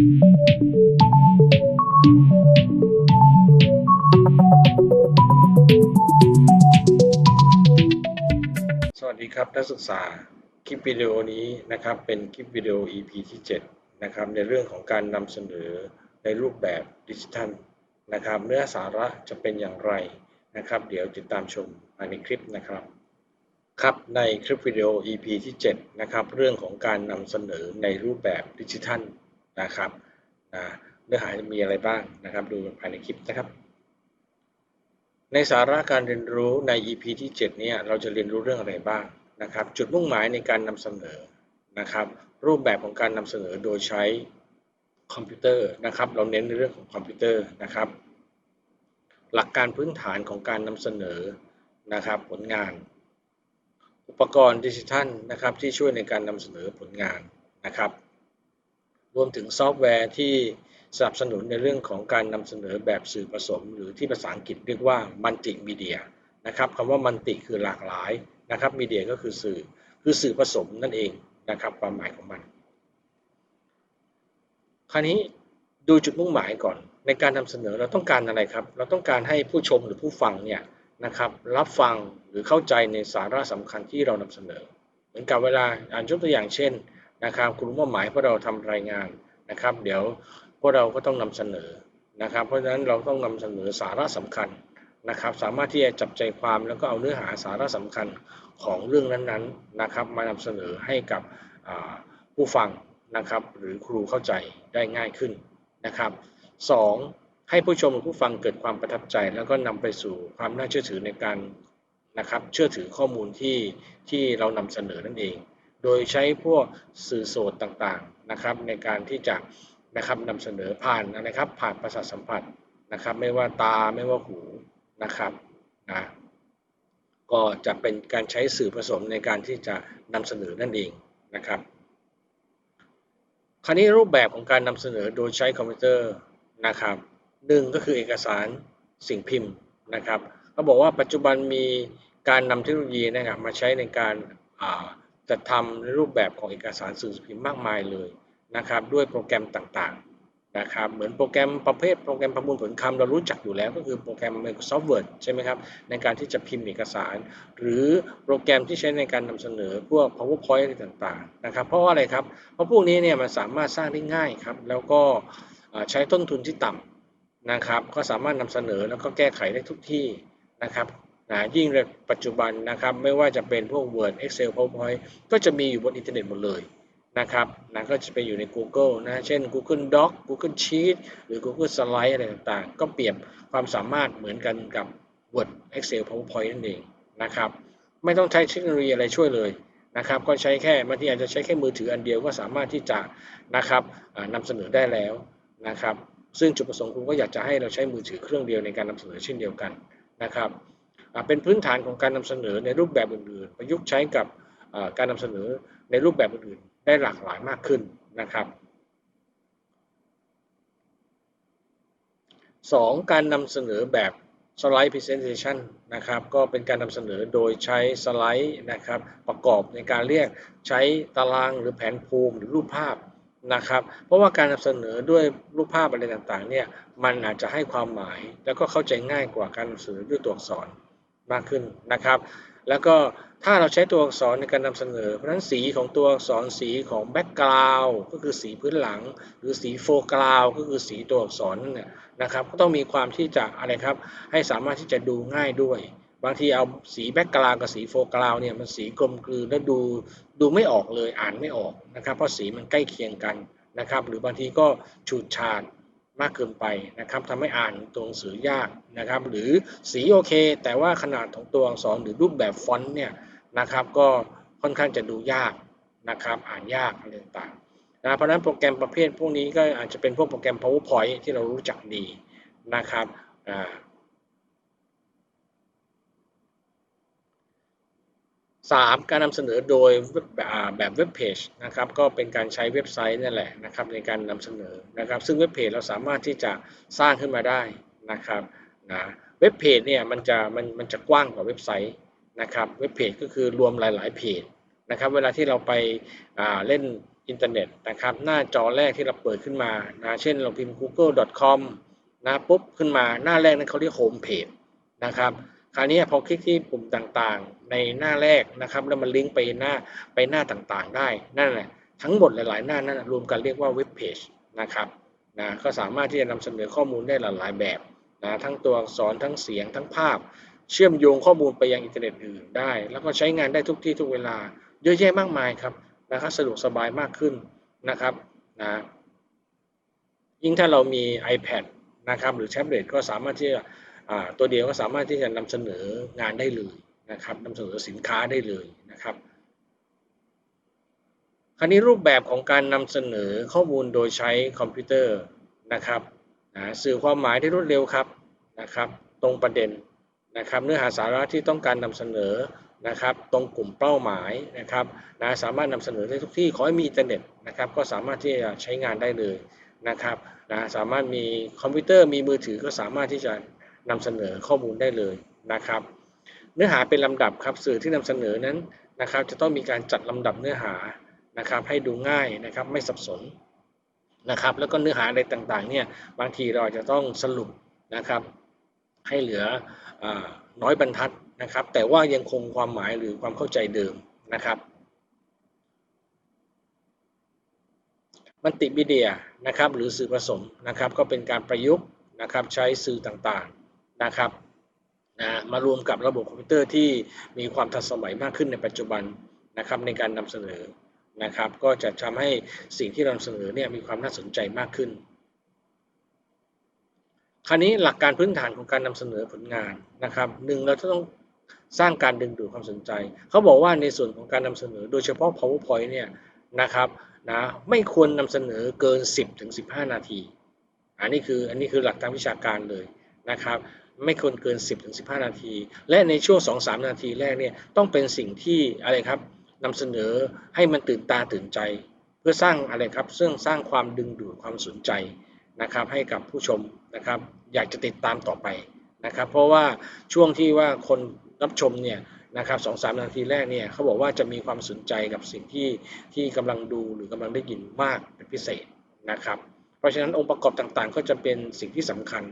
สวัสดีครับนักศึกษาคลิปวิดีโอนี้นะครับเป็นคลิปวิดีโอ EP ที่ 7 นะครับในเรื่องของการนำเสนอในรูปแบบดิจิทัลนะครับเนื้อสาระจะเป็นอย่างไรนะครับ เดี๋ยวติดตามชมในคลิปนะครับครับในคลิปวิดีโอ EP ที่ 7 นะครับ เรื่องของการนำเสนอในรูปแบบดิจิทัล นะครับนะเนื้อหาจะมีอะไรบ้างนะครับ ดูภายในคลิปนะครับ ในสาระการเรียนรู้ใน EP ที่ 7 เนี่ยเราจะเรียนรู้เรื่องอะไรบ้างนะครับ จุดมุ่งหมายในการนำเสนอนะครับ รูปแบบของการนำเสนอโดยใช้คอมพิวเตอร์นะครับ เราเน้นในเรื่องของคอมพิวเตอร์นะครับ หลักการพื้นฐานของการนำเสนอนะครับ ผลงาน อุปกรณ์ดิจิทัลนะครับที่ช่วยในการนำเสนอผลงานนะครับ รวมถึงซอฟต์แวร์ที่สนับสนุนในเรื่องของการนำเสนอแบบสื่อผสม หรือที่ภาษาอังกฤษเรียกว่ามัลติมีเดียนะครับคำว่ามัลติคือหลากหลายนะครับมีเดียก็คือสื่อคือสื่อผสมนั่นเองนะครับความหมายของมัน คราวนี้ดูจุดมุ่งหมายก่อน ในการนำเสนอเราต้องการอะไรครับ เราต้องการให้ผู้ชมหรือผู้ฟังเนี่ยนะครับรับฟังหรือเข้าใจในสาระสำคัญที่เรานำเสนอ เหมือนกับเวลาอ่านยกตัวอย่างเช่น นะครับกลุ่มเป้าหมายพวกเราทำรายงานนะครับ เดี๋ยวพวกเราก็ต้องนำเสนอนะครับ เพราะฉะนั้นเราต้องนำเสนอสาระสำคัญนะครับ สามารถที่จะจับใจความแล้วก็เอาเนื้อหาสาระสำคัญของเรื่องนั้นๆนะครับ มานำเสนอให้กับผู้ฟังนะครับ หรือครูเข้าใจได้ง่ายขึ้นนะครับสองให้ผู้ชมหรือผู้ฟังเกิดความประทับใจ แล้วก็นำไปสู่ความน่าเชื่อถือในการนะครับเชื่อถือข้อมูลที่ที่เรานำเสนอนั่นเอง โดยใช้พวกสื่อโสดต่างๆนะครับในการที่จะนะครับนำเสนอผ่านนะครับผ่านประสาทสัมผัสนะครับ ไม่ว่าตาไม่ว่าหูนะครับนะก็จะเป็นการใช้สื่อผสมในการที่จะนำเสนอนั่นเองนะครับคราวนี้รูปแบบของการนำเสนอโดยใช้คอมพิวเตอร์นะครับหนึ่งก็คือเอกสารสิ่งพิมพ์นะครับเขาบอกว่าปัจจุบันมีการนำเทคโนโลยีนะครับมาใช้ในการ จัดทำในรูปแบบของเอกสารสื่อพิมพ์มากมายเลยนะครับ ด้วยโปรแกรมต่างๆนะครับ เหมือนโปรแกรมประเภทโปรแกรมประมวลผลคำเรารู้จักอยู่แล้วก็คือโปรแกรม Microsoft Word ใช่ไหมครับ ในการที่จะพิมพ์เอกสาร หรือโปรแกรมที่ใช้ในการนำเสนอพวก PowerPoint อะไรต่างๆนะครับ เพราะว่าอะไรครับ เพราะพวกนี้เนี่ยมันสามารถสร้างได้ง่ายครับ แล้วก็ใช้ต้นทุนที่ต่ำนะครับ ก็สามารถนำเสนอแล้วก็แก้ไขได้ทุกที่นะครับ นะยิ่งในปัจจุบันนะครับไม่ว่าจะเป็นพวก Word Excel PowerPoint ก็จะมีอยู่บนอินเทอร์เน็ตหมดเลยนะครับนะก็จะไปอยู่ใน Google นะเช่น Google Doc Google Sheet หรือ Google Slide อะไรต่างๆ ก็เปรียบความสามารถเหมือนกันกับ Word Excel PowerPoint นั่นเองนะครับไม่ต้องใช้เทคโนโลยีอะไรช่วยเลยนะครับก็ใช้แค่บางทีอาจจะใช้แค่มือถืออันเดียวก็สามารถที่จะนะครับนำเสนอได้แล้วนะครับซึ่งจุดประสงค์ครูก็อยากจะให้เราใช้มือถือเครื่องเดียวในการนำเสนอเช่นเดียวกันนะครับ เป็นพื้นฐานของการนำเสนอในรูปแบบอื่นๆ ประยุกต์ใช้กับการนำเสนอในรูปแบบอื่นๆ ได้หลากหลายมากขึ้นนะครับ 2. การนำเสนอแบบสไลด์ Presentation นะครับก็เป็นการนำเสนอโดยใช้สไลด์นะครับประกอบในการเรียกใช้ตารางหรือแผนภูมิหรือรูปภาพนะครับเพราะว่าการนำเสนอด้วยรูปภาพอะไรต่างๆเนี่ยมันอาจจะให้ความหมายแล้วก็เข้าใจง่ายกว่าการนำเสนอด้วยตัวอักษร มากขึ้นนะครับ แล้วก็ถ้าเราใช้ตัวอักษรในการนำเสนอ เพราะฉะนั้นสีของตัวอักษรสีของแบ็กกราวก็คือสีพื้นหลัง หรือสีโฟกราวก็คือสีตัวอักษรนั่นนะครับ ก็ต้องมีความที่จะอะไรครับ ให้สามารถที่จะดูง่ายด้วย บางทีเอาสีแบ็กกราวกับสีโฟกราวเนี่ยมันสีกลมกลืนแล้วดูดูไม่ออกเลยอ่านไม่ออกนะครับ เพราะสีมันใกล้เคียงกันนะครับ หรือบางทีก็ฉูดฉาด มากเกินไปนะครับทำให้อ่านตัวหนังสือยากนะครับ หรือสีโอเค แต่ว่าขนาดของตัวอักษรหรือรูปแบบฟอนต์เนี่ยนะครับ ก็ค่อนข้างจะดูยากนะครับ อ่านยากอะไรต่างๆนะเพราะนั้นโปรแกรมประเภทพวกนี้ก็อาจจะเป็นพวกโปรแกรม powerpoint ที่เรารู้จักดีนะครับอ่า สามการนำเสนอโดยแบบเว็บเพจนะครับก็เป็นการใช้เว็บไซต์นั่นแหละนะครับในการนำเสนอนะครับซึ่งเว็บเพจเราสามารถที่จะสร้างขึ้นมาได้นะครับนะเว็บเพจเนี่ยมันจะมันมันจะกว้างกว่าเว็บไซต์นะครับเว็บเพจก็คือรวมหลาย ๆ เพจนะครับเวลาที่เราไปเล่นอินเทอร์เน็ตนะครับหน้าจอแรกที่เราเปิดขึ้นมานะเช่นเราพิมพ์ google.com นะปุ๊บขึ้นมาหน้าแรกนั้นเขาเรียกโฮมเพจนะครับ คราวนี้พอคลิกที่ปุ่มต่างๆ ในหน้าแรกนะครับ แล้วมันลิงก์ไปหน้าไปหน้าต่างๆ ได้นั่นแหละทั้งหมดหลายๆหน้านั้นรวมกันเรียกว่าเว็บเพจนะครับนะก็สามารถที่จะนำเสนอข้อมูลได้หลายๆแบบนะทั้งตัวอักษรทั้งเสียงทั้งภาพ เชื่อมโยงข้อมูลไปยังอินเทอร์เน็ตอื่นได้ แล้วก็ใช้งานได้ทุกที่ทุกเวลา เยอะแยะมากมายครับนะครับสะดวกสบายมากขึ้นนะครับนะยิ่งถ้าเรามี iPad นะครับหรือแท็บเล็ตก็สามารถที่จะ ตัวเดียวก็สามารถที่จะนำเสนองานได้เลยนะครับนำเสนอสินค้าได้เลยนะครับ คราวนี้รูปแบบของการนำเสนอข้อมูลโดยใช้คอมพิวเตอร์นะครับนะสื่อความหมายได้รวดเร็วครับนะครับ ตรงประเด็นนะครับเนื้อหาสาระที่ต้องการนำเสนอนะครับ ตรงกลุ่มเป้าหมายนะครับนะสามารถนำเสนอได้ทุกที่ขอให้มีอินเทอร์เน็ตนะครับ ก็สามารถที่จะใช้งานได้เลยนะครับนะสามารถมีคอมพิวเตอร์มีมือถือก็สามารถที่จะ นำเสนอข้อมูลได้เลยนะครับ เนื้อหาเป็นลำดับครับสื่อที่นำเสนอนั้นนะครับจะต้องมีการจัดลำดับเนื้อหานะครับให้ดูง่ายนะครับไม่สับสนนะครับแล้วก็เนื้อหาอะไรต่างๆเนี่ยบางทีเราจะต้องสรุปนะครับให้เหลืออน้อยบรรทัดนะครับ แต่ว่ายังคงความหมายหรือความเข้าใจเดิมนะครับมัลติมีเดียนะครับหรือสื่อผสมนะครับก็เป็นการประยุกต์นะครับใช้สื่อต่างๆ นะครับนะมารวมกับระบบคอมพิวเตอร์ที่มีความทันสมัยมากขึ้นในปัจจุบันนะครับในการนำเสนอนะครับ ก็จะทำให้สิ่งที่เรานำเสนอเนี่ยมีความน่าสนใจมากขึ้น คราวนี้หลักการพื้นฐานของการนำเสนอผลงานนะครับหนึ่งเราจะต้องสร้างการดึงดูดความสนใจ เขาบอกว่าในส่วนของการนำเสนอโดยเฉพาะ powerpoint เนี่ยนะครับนะไม่ควรนำเสนอเกิน 10ถึง15 นาที อันนี้คืออันนี้คือหลักทางวิชาการเลยนะครับ ไม่ควรเกิน 10ถึง15 นาที และในช่วง 2-3 นาทีแรกเนี่ยต้องเป็นสิ่งที่อะไรครับนำเสนอให้มันตื่นตาตื่นใจ เพื่อสร้างอะไรครับซึ่งสร้างความดึงดูดความสนใจนะครับให้กับผู้ชมนะครับ อยากจะติดตามต่อไปนะครับ เพราะว่าช่วงที่ว่าคนรับชมเนี่ยนะครับสองสามนาทีแรกเนี่ยเขาบอกว่าจะมีความสนใจกับสิ่งที่ที่กำลังดูหรือกำลังได้ยินมากเป็นพิเศษนะครับ เพราะฉะนั้นองค์ประกอบต่างๆ ก็จะเป็นสิ่งที่สำคัญ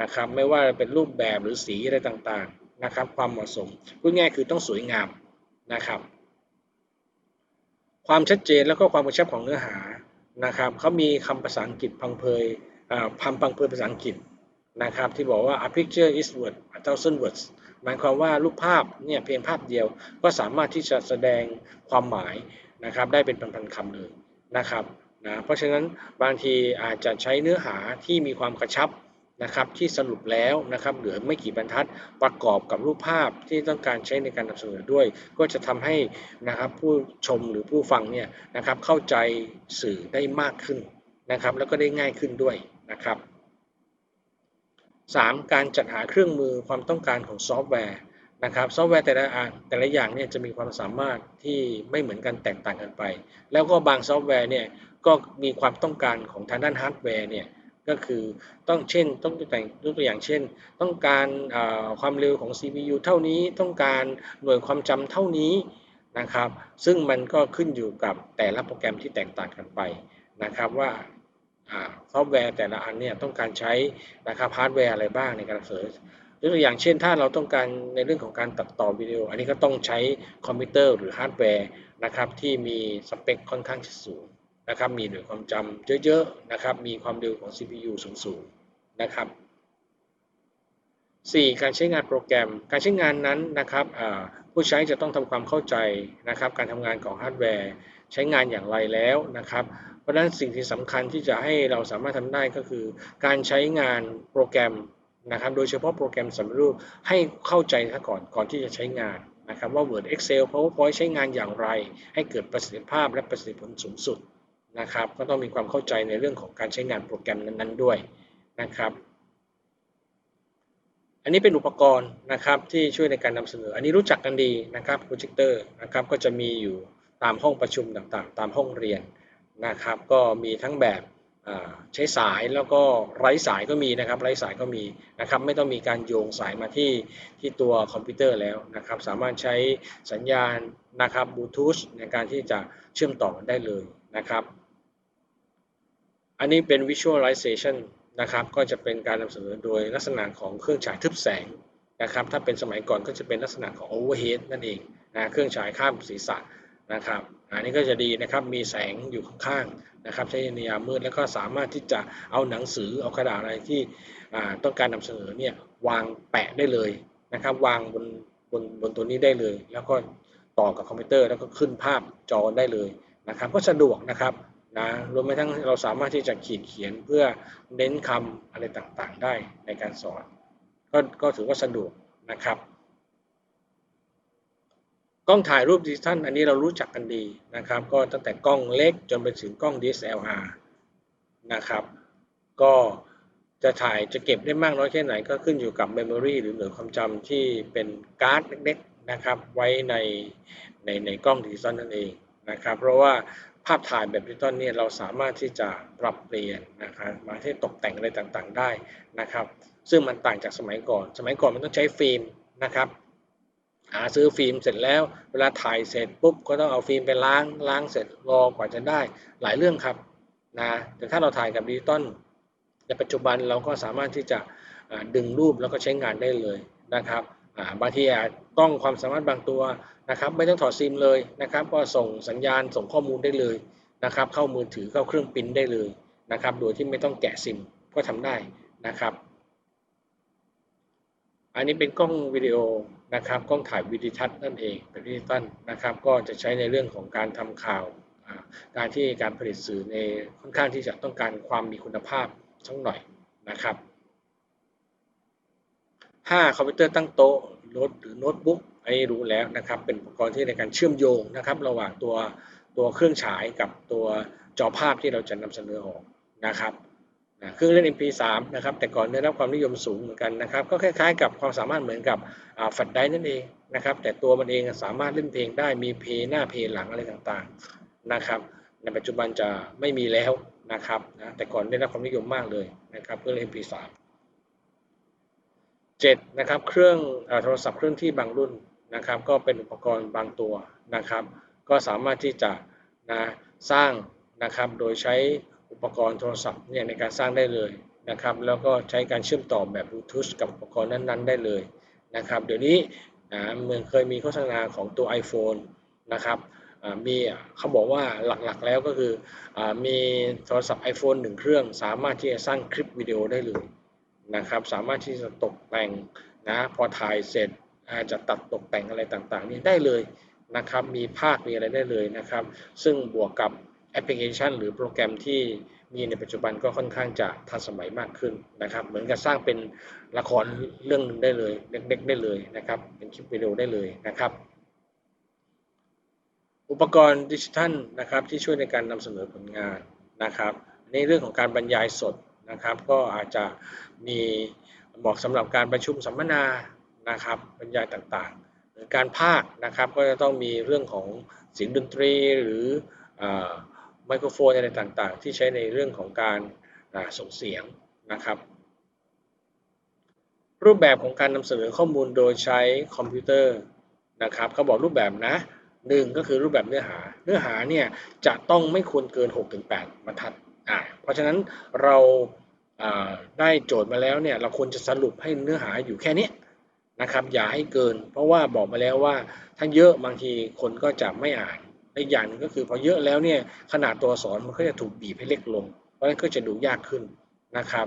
นะครับไม่ว่าเป็นรูปแบบหรือสีอะไรต่างๆนะครับ ความเหมาะสมพูดง่ายคือต้องสวยงามนะครับ ความชัดเจนแล้วก็ความกระชับของเนื้อหานะครับเขามีคำภาษาอังกฤษพังเพยพังพังเพยภาษาอังกฤษนะครับ ที่บอกว่า a picture is worth a thousand words หมายความว่ารูปภาพเนี่ยเพียงภาพเดียวก็สามารถที่จะแสดงความหมายนะครับ ได้เป็นพันๆคำเลยนะครับนะเพราะฉะนั้นบางทีอาจจะใช้เนื้อหาที่มีความกระชับ นะครับที่สรุปแล้วนะครับเหลือไม่กี่บรรทัดประกอบกับรูปภาพที่ต้องการใช้ในการนำเสนอด้วย ก็จะทำให้นะครับผู้ชมหรือผู้ฟังเนี่ยนะครับเข้าใจสื่อได้มากขึ้นนะครับแล้วก็ได้ง่ายขึ้นด้วยนะครับ 3. การจัดหาเครื่องมือความต้องการของซอฟต์แวร์นะครับซอฟต์แวร์แต่ละแต่ละอย่างเนี่ยจะมีความสามารถที่ไม่เหมือนกันแตกต่างกันไป แล้วก็บางซอฟต์แวร์เนี่ยก็มีความต้องการของทางด้านฮาร์ดแวร์เนี่ย ก็คือต้องเช่นต้องแต่งยกตัวอย่างเช่น ต้องการความเร็วของ CPU เท่านี้ต้องการหน่วยความจำเท่านี้นะครับ ซึ่งมันก็ขึ้นอยู่กับแต่ละโปรแกรมที่แตกต่างกันไปนะครับว่าซอฟต์แวร์แต่ละอันเนี่ยต้องการใช้นะครับฮาร์ดแวร์อะไรบ้างในการเสิร์ชยกตัวอย่างเช่นถ้าเราต้องการในเรื่องของการตัดต่อวิดีโอ อันนี้ก็ต้องใช้คอมพิวเตอร์หรือฮาร์ดแวร์นะครับที่มีสเปคค่อนข้างสูง นะครับมีหน่วยความจำเยอะๆนะครับมีความเร็วของ CPU สูงๆนะครับ 4. การใช้งานโปรแกรม การใช้งานนั้นนะครับผู้ใช้จะต้องทำความเข้าใจนะครับ การทำงานของฮาร์ดแวร์ ใช้งานอย่างไรแล้วนะครับ เพราะฉะนั้นสิ่งที่สำคัญที่จะให้เราสามารถทำได้ก็คือ การใช้งานโปรแกรมนะครับ โดยเฉพาะโปรแกรมสำเร็จรูปให้เข้าใจซะก่อนก่อนที่จะใช้งานนะครับ ว่า Word Excel PowerPoint ใช้งานอย่างไร ให้เกิดประสิทธิภาพและประสิทธิผลสูงสุด นะครับ ก็ต้องมีความเข้าใจในเรื่องของการใช้งานโปรแกรมนั้น ๆ ด้วยนะครับ อันนี้เป็นอุปกรณ์นะครับที่ช่วยในการนำเสนอ อันนี้รู้จักกันดีนะครับโปรเจคเตอร์นะครับก็จะมีอยู่ตามห้องประชุมต่างๆ ตามห้องเรียนนะครับ ก็มีทั้งแบบใช้สายแล้วก็ไร้สายก็มีนะครับไร้สายก็มีนะครับ ไม่ต้องมีการโยงสายมาที่ที่ตัวคอมพิวเตอร์แล้วนะครับ สามารถใช้สัญญาณนะครับบลูทูธในการที่จะเชื่อมต่อกันได้เลยนะครับ อันนี้เป็น visualization นะครับก็จะเป็นการนำเสนอโดยลักษณะของเครื่องฉายทึบแสงนะครับถ้าเป็นสมัยก่อนก็จะเป็นลักษณะของ overhead นั่นเองนะเครื่องฉายข้ามศีรษะนะครับอันนี้ก็จะดีนะครับมีแสงอยู่ข้างๆนะครับใช้ในยามมืดแล้วก็สามารถที่จะเอาหนังสือเอากระดาษอะไรที่ต้องการนำเสนอเนี่ยวางแปะได้เลยนะครับวางบนบนบนตัวนี้ได้เลย แล้วก็ต่อกับคอมพิวเตอร์แล้วก็ขึ้นภาพจอได้เลยนะครับก็สะดวกนะครับ นะรวมไปทั้งเราสามารถที่จะขีดเขียนเพื่อเน้นคำอะไรต่างๆ ได้ในการสอนก็ก็ถือว่าสะดวกนะครับกล้องถ่ายรูปดิจิทัลอันนี้เรารู้จักกันดีนะครับ ก็ตั้งแต่กล้องเล็กจนไปถึงกล้อง DSLR นะครับก็จะถ่ายจะเก็บได้มากน้อยแค่ไหนก็ขึ้นอยู่กับเมมโมรีหรือหน่วยความจำที่เป็นการ์ดเล็กๆนะครับไว้ในในในกล้องดิจิตอลนั่นเองนะครับ เพราะว่า ภาพถ่ายแบบดิจิตอลเนี่ยเราสามารถที่จะปรับเปลี่ยนนะครับมาที่ตกแต่งอะไรต่างๆได้นะครับ ซึ่งมันต่างจากสมัยก่อน สมัยก่อนมันต้องใช้ฟิล์มนะครับหาซื้อฟิล์มเสร็จแล้ว เวลาถ่ายเสร็จปุ๊บก็ต้องเอาฟิล์มไปล้างล้างเสร็จรอกว่าจะได้หลายเรื่องครับนะแต่ถ้าเราถ่ายกับดิจิตอลในปัจจุบันเราก็สามารถที่จะดึงรูปแล้วก็ใช้งานได้เลยนะครับบางทีต้องความสามารถบางตัว นะครับไม่ต้องถอดซิมเลยนะครับก็ส่งสัญญาณส่งข้อมูลได้เลยนะครับเข้ามือถือเข้าเครื่องพิมพ์ได้เลยนะครับโดยที่ไม่ต้องแกะซิมก็ทำได้นะครับ อันนี้เป็นกล้องวิดีโอนะครับกล้องถ่ายวิดีทัศน์นั่นเองเป็นดิจิตอลนะครับก็จะใช้ในเรื่องของการทำข่าวการที่การผลิตสื่อในค่อนข้างที่จะต้องการความมีคุณภาพสักหน่อยนะครับ 5. คอมพิวเตอร์ตั้งโต๊ะโน้ตหรือโน้ตบุ๊ก อันนี้รู้แล้วนะครับ เป็นอุปกรณ์ที่ในการเชื่อมโยงนะครับ ระหว่างตัวตัวเครื่องฉายกับตัวจอภาพที่เราจะนำเสนอออกนะครับเครื่องเล่น MP3 นะครับแต่ก่อนได้รับความนิยมสูงเหมือนกันนะครับก็คล้ายๆ กับความสามารถเหมือนกับแฟลชไดร์นั่นเองนะครับแต่ตัวมันเองสามารถเล่นเพลงได้มีเพลงหน้าเพลงหลังอะไรต่างๆนะครับในปัจจุบันจะไม่มีแล้วนะครับนะแต่ก่อนได้รับความนิยมมากเลยนะครับเครื่อง MP3 7นะครับเครื่องโทรศัพท์เครื่องที่บางรุ่น นะครับ ก็เป็นอุปกรณ์บางตัวนะครับ ก็สามารถที่จะนะสร้างนะครับ โดยใช้อุปกรณ์โทรศัพท์เนี่ยในการสร้างได้เลยนะครับ แล้วก็ใช้การเชื่อมต่อแบบบลูทูธกับอุปกรณ์นั้น ๆ ได้เลยนะครับ เดี๋ยวนี้นะเมืองเคยมีโฆษณาของตัว iPhone นะครับมีเขาบอกว่าหลักๆแล้วก็คืออมีโทรศัพท์ iPhone 1 เครื่อง สามารถที่จะสร้างคลิปวิดีโอได้เลยนะครับ สามารถที่จะตกแต่งนะพอถ่ายเสร็จ อาจจะตัดตกแต่งอะไรต่างๆนี่ได้เลยนะครับมีภาคมีอะไรได้เลยนะครับ ซึ่งบวกกับแอปพลิเคชัน หรือโปรแกรมที่มีในปัจจุบันก็ค่อนข้างจะทันสมัยมากขึ้นนะครับ เหมือนกับสร้างเป็นละครเรื่องนึงได้เลยเล็กๆได้เลยนะครับ เป็นคลิปวิดีโอได้เลยนะครับ อุปกรณ์ดิจิทัลนะครับที่ช่วยในการนำเสนอผลงานนะครับ ในเรื่องของการบรรยายสดนะครับ ก็อาจจะมีเหมาะสำหรับการประชุมสัมมนา นะครับบรรยายต่างๆ หรือการภาคนะครับก็จะต้องมีเรื่องของเสียงดนตรีหรือไมโครโฟนอะไรต่างๆ ที่ใช้ในเรื่องของการส่งเสียงนะครับ รูปแบบของการนำเสนอข้อมูลโดยใช้คอมพิวเตอร์นะครับเขาบอกรูปแบบนะหนึ่งก็คือรูปแบบเนื้อหา เนื้อหาเนี่ยจะต้องไม่ควรเกิน 6-8บรรทัดอ่าเพราะฉะนั้นเราได้โจทย์มาแล้วเนี่ยเราควรจะสรุปให้เนื้อหาอยู่แค่นี้ นะครับอย่าให้เกิน เพราะว่าบอกมาแล้วว่าถ้าเยอะบางทีคนก็จะไม่อ่านอีกอย่างนึงก็คือพอเยอะแล้วเนี่ยขนาดตัวสอนมันก็จะถูกบีบให้เล็กลง เพราะฉะนั้นก็จะดูยากขึ้นนะครับ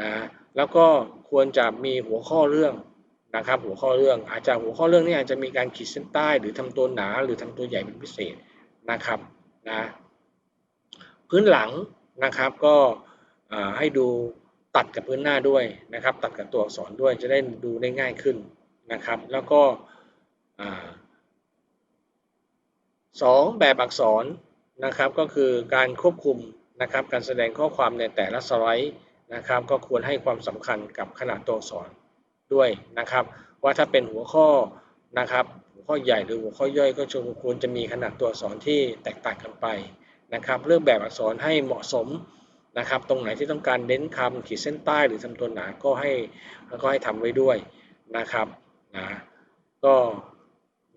นะแล้วก็ควรจะมีหัวข้อเรื่องนะครับหัวข้อเรื่องอาจจะหัวข้อเรื่องนี้อาจจะมีการขีดเส้นใต้หรือทำตัวหนาหรือทำตัวใหญ่เป็นพิเศษนะครับนะพื้นหลังนะครับก็ให้ดู ตัดกับพื้นหน้าด้วยนะครับ ตัดกับตัวอักษรด้วยจะได้ดูได้ง่ายขึ้นนะครับ แล้วก็สองแบบอักษรนะครับก็คือการควบคุมนะครับ การแสดงข้อความในแต่ละสไลด์นะครับ ก็ควรให้ความสำคัญกับขนาดตัวอักษรด้วยนะครับ ว่าถ้าเป็นหัวข้อนะครับ หัวข้อใหญ่หรือหัวข้อย่อยก็ควรจะมีขนาดตัวอักษรที่แตกต่างกันไปนะครับ เลือกแบบอักษรให้เหมาะสม นะครับ ตรงไหนที่ต้องการเน้นคำขีดเส้นใต้หรือทำตัวหนาก็ให้ก็ให้ทำไว้ด้วยนะครับนะก็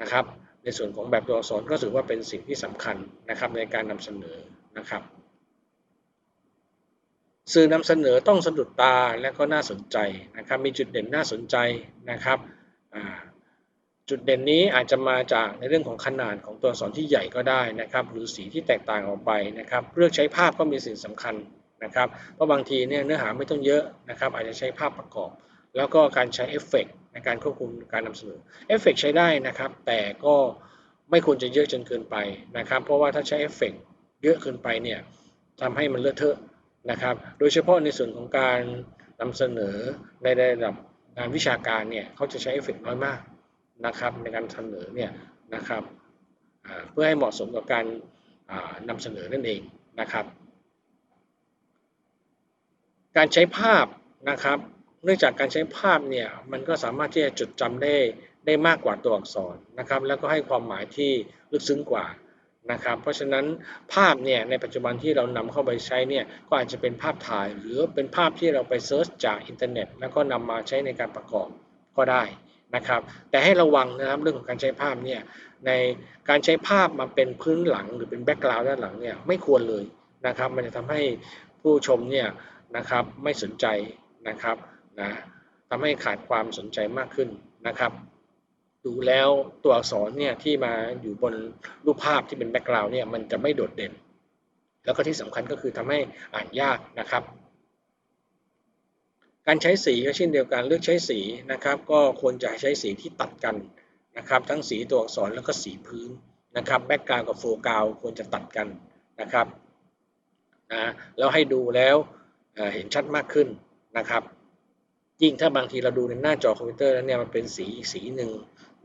นะครับในส่วนของแบบตัวอักษรก็ถือว่าเป็นสิ่งที่สำคัญนะครับในการนำเสนอนะครับ สื่อนำเสนอต้องสะดุดตาและก็น่าสนใจนะครับ มีจุดเด่นน่าสนใจนะครับจุดเด่นนี้อาจจะมาจากในเรื่องของขนาดของตัวอักษรที่ใหญ่ก็ได้นะครับ หรือสีที่แตกต่างออกไปนะครับ เลือกใช้ภาพก็มีสิ่งสำคัญ นะครับเพราะบางทีเนี่ยเนื้อหาไม่ต้องเยอะนะครับอาจจะใช้ภาพประกอบ แล้วก็การใช้เอฟเฟกในการควบคุมการนำเสนอเอฟเฟกใช้ได้นะครับ แต่ก็ไม่ควรจะเยอะจนเกินไปนะครับ เพราะว่าถ้าใช้เอฟเฟกเยอะเกินไปเนี่ยทำให้มันเลอะเทอะนะครับ โดยเฉพาะในส่วนของการนำเสนอในระดับงานวิชาการเนี่ยเขาจะใช้เอฟเฟกน้อยมากนะครับในการเสนอเนี่ยนะครับเพื่อให้เหมาะสมกับการนำเสนอนั่นเองนะครับ การใช้ภาพนะครับ เนื่องจากการใช้ภาพเนี่ยมันก็สามารถที่จะจดจำได้ได้มากกว่าตัวอักษรนะครับ แล้วก็ให้ความหมายที่ลึกซึ้งกว่านะครับ เพราะฉะนั้นภาพเนี่ยในปัจจุบันที่เรานำเข้าไปใช้เนี่ยก็อาจจะเป็นภาพถ่าย หรือเป็นภาพที่เราไปเซิร์ชจากอินเทอร์เน็ต แล้วก็นำมาใช้ในการประกอบก็ได้นะครับ แต่ให้ระวังนะครับเรื่องของการใช้ภาพเนี่ยในการใช้ภาพมาเป็นพื้นหลังหรือเป็นแบ็กกราวด์ด้านหลังเนี่ยไม่ควรเลยนะครับ มันจะทำให้ผู้ชมเนี่ย นะครับไม่สนใจนะครับนะทำให้ขาดความสนใจมากขึ้นนะครับ ดูแล้วตัวอักษรเนี่ยที่มาอยู่บนรูปภาพที่เป็นแบ็กกราวด์เนี่ยมันจะไม่โดดเด่น แล้วก็ที่สำคัญก็คือทำให้อ่านยากนะครับการใช้สีก็เช่นเดียวกันเลือกใช้สีนะครับ ก็ควรจะใช้สีที่ตัดกันนะครับ ทั้งสีตัวอักษรแล้วก็สีพื้นนะครับแบ็กกราวกับโฟกัสควรจะตัดกันนะครับนะแล้วให้ดูแล้ว เห็นชัดมากขึ้นนะครับ ยิ่งถ้าบางทีเราดูในหน้าจอคอมพิวเตอร์แล้วเนี่ยมันเป็นสีอีกสีหนึ่ง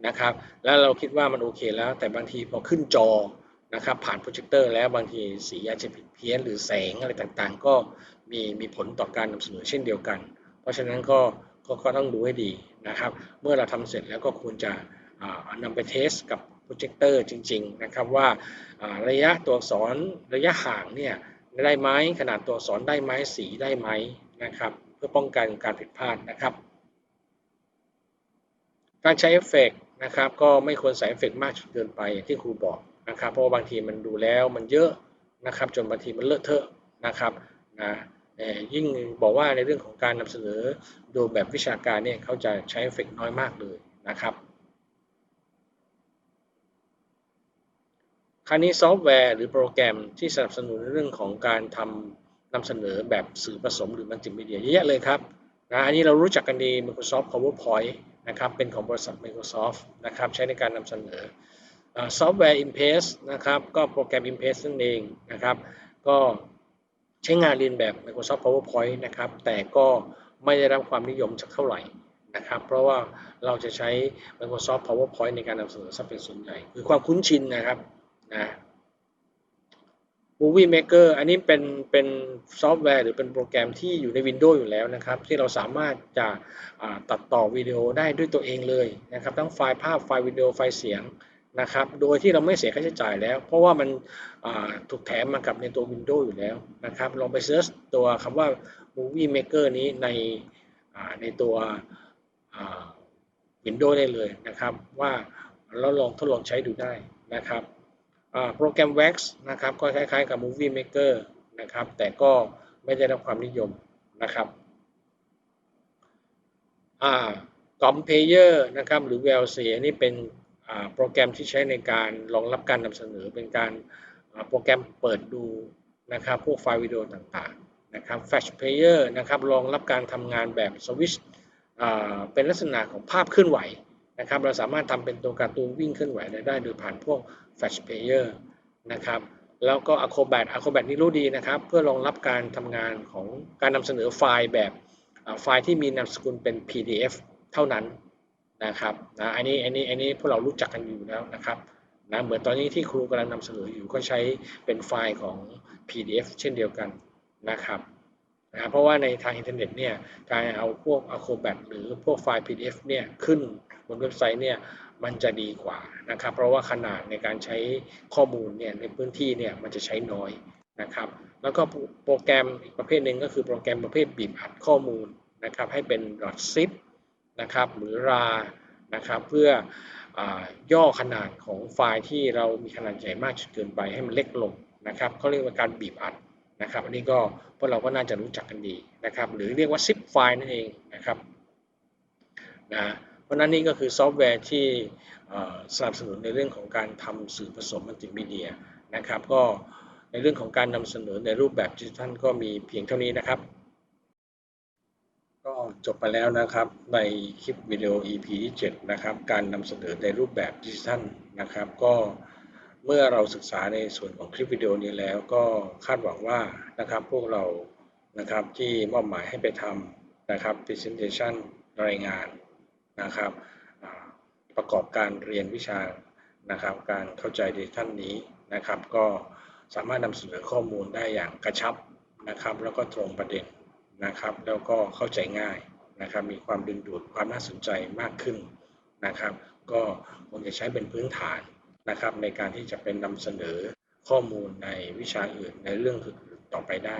นะครับ แล้วเราคิดว่ามันโอเคแล้ว แต่บางทีพอขึ้นจอนะครับผ่านโปรเจคเตอร์แล้วบางทีสีอาจจะผิดเพี้ยนหรือแสงอะไรต่างๆ ก็มีมีผลต่อการนำเสนอเช่นเดียวกัน เพราะฉะนั้นก็ก็ต้องดูให้ดีนะครับ เมื่อเราทำเสร็จแล้วก็ควรจะนำไปเทสกับโปรเจคเตอร์จริง ๆ นะครับว่าระยะตัวอักษรระยะห่างเนี่ย ได้ไหมขนาดตัวอักษรได้ไหมสีได้ไหมนะครับ เพื่อป้องกันการผิดพลาดนะครับ การใช้เอฟเฟกนะครับก็ไม่ควรใส่เอฟเฟกมากจนเกินไปอย่างที่ครูบอกนะครับ เพราะบางทีมันดูแล้วมันเยอะนะครับจนบางทีมันเลอะเทอะนะครับนะยิ่งบอกว่าในเรื่องของการนำเสนอดูแบบวิชาการเนี่ยเขาจะใช้เอฟเฟกน้อยมากเลยนะครับ คราวนี้ซอฟต์แวร์หรือโปรแกรมที่สนับสนุนเรื่องของการทำนำเสนอแบบสื่อผสมหรือมัลติมีเดียเยอะแยะเลยครับนะอันนี้เรารู้จักกันดี Microsoft PowerPoint นะครับเป็นของบริษัท Microsoft นะครับใช้ในการนำเสนอซอฟต์แวร์ Impress นะครับก็โปรแกรม Impress นั่นเองนะครับก็ใช้งานเรียนแบบ Microsoft PowerPoint นะครับแต่ก็ไม่ได้รับความนิยมสักเท่าไหร่นะครับเพราะว่าเราจะใช้ Microsoft PowerPoint ในการนำเสนอซะเป็นส่วนใหญ่ คือความคุ้นชินนะครับ นะ Movie Maker อันนี้เป็นเป็นซอฟต์แวร์หรือเป็นโปรแกรมที่อยู่ใน Windows อยู่แล้วนะครับ ที่เราสามารถจะตัดต่อวิดีโอได้ด้วยตัวเองเลยนะครับ ทั้งไฟล์ภาพไฟล์วิดีโอไฟล์เสียงนะครับ โดยที่เราไม่เสียค่าใช้จ่ายแล้ว เพราะว่ามันถูกแถมมากับในตัว Windows อยู่แล้วนะครับ ลองไปเซิร์ชตัวคำว่า Movie Maker นี้ในในตัว Windows ได้เลยนะครับ ว่าเราลองทดลองใช้ดูได้นะครับ โปรแกรม Wax นะครับก็คล้ายๆกับ Movie Maker นะครับแต่ก็ไม่ได้รับความนิยมนะครับกอมเพเยอร์นะครับหรือ VLC นี่เป็นโปรแกรมที่ใช้ในการรองรับการนำเสนอเป็นการโปรแกรมเปิดดูนะครับพวกไฟล์วิดีโอต่างๆนะครับ Flash Player นะครับรองรับการทำงานแบบสวิชเป็นลักษณะของภาพเคลื่อนไหวนะครับเราสามารถทำเป็นตัวการ์ตูนวิ่งเคลื่อนไหวได้โดยผ่านพวก Flash Player นะครับแล้วก็ Acrobat Acrobat นี่รู้ดีนะครับ เพื่อรองรับการทำงานของการนำเสนอไฟล์แบบไฟล์ที่มีนามสกุลเป็น PDF เท่านั้นนะครับนะอันนี้อันนี้อันนี้พวกเรารู้จักกันอยู่แล้วนะครับนะเหมือนตอนนี้ที่ครูกำลังนำเสนออยู่ก็ใช้เป็นไฟล์ของ PDF เช่นเดียวกันนะครับนะเพราะว่าในทางอินเทอร์เน็ตเนี่ยการเอาพวก Acrobat หรือพวกไฟล์ PDF เนี่ยขึ้นบนเว็บไซต์เนี่ย มันจะดีกว่านะครับ เพราะว่าขนาดในการใช้ข้อมูลเนี่ยในพื้นที่เนี่ยมันจะใช้น้อยนะครับ แล้วก็โปรแกรมอีกประเภทหนึ่งก็คือโปรแกรมประเภทบีบอัดข้อมูลนะครับให้เป็น .zip นะครับหรือรานะครับเพื่อย่อขนาดของไฟล์ที่เรามีขนาดใหญ่มากจนเกินไปให้มันเล็กลงนะครับเขาเรียกว่าการบีบอัดนะครับ อันนี้ก็พวกเราก็น่าจะรู้จักกันดีนะครับ หรือเรียกว่า zip ไฟล์นั่นเองนะครับนะ เพราะฉะนั้นนี่ก็คือซอฟต์แวร์ที่สนับสนุนในเรื่องของการทำสื่อผสมมัลติมีเดียนะครับ ก็ในเรื่องของการนำเสนอในรูปแบบดิจิทัลก็มีเพียงเท่านี้นะครับ ก็จบไปแล้วนะครับในคลิปวิดีโอ EP ที่7นะครับการนำเสนอในรูปแบบดิจิทัลนะครับ ก็เมื่อเราศึกษาในส่วนของคลิปวิดีโอนี้แล้วก็คาดหวังว่านะครับพวกเรานะครับที่มอบหมายให้ไปทำนะครับ Presentation รายงาน นะครับประกอบการเรียนวิชานะครับ การเข้าใจดิจิทัลนี้นะครับ ก็สามารถนำเสนอข้อมูลได้อย่างกระชับนะครับ แล้วก็ตรงประเด็นนะครับ แล้วก็เข้าใจง่ายนะครับ มีความดึงดูดความน่าสนใจมากขึ้นนะครับ ก็คงจะใช้เป็นพื้นฐานนะครับ ในการที่จะเป็นนำเสนอข้อมูลในวิชาอื่นในเรื่องอื่นต่อไปได้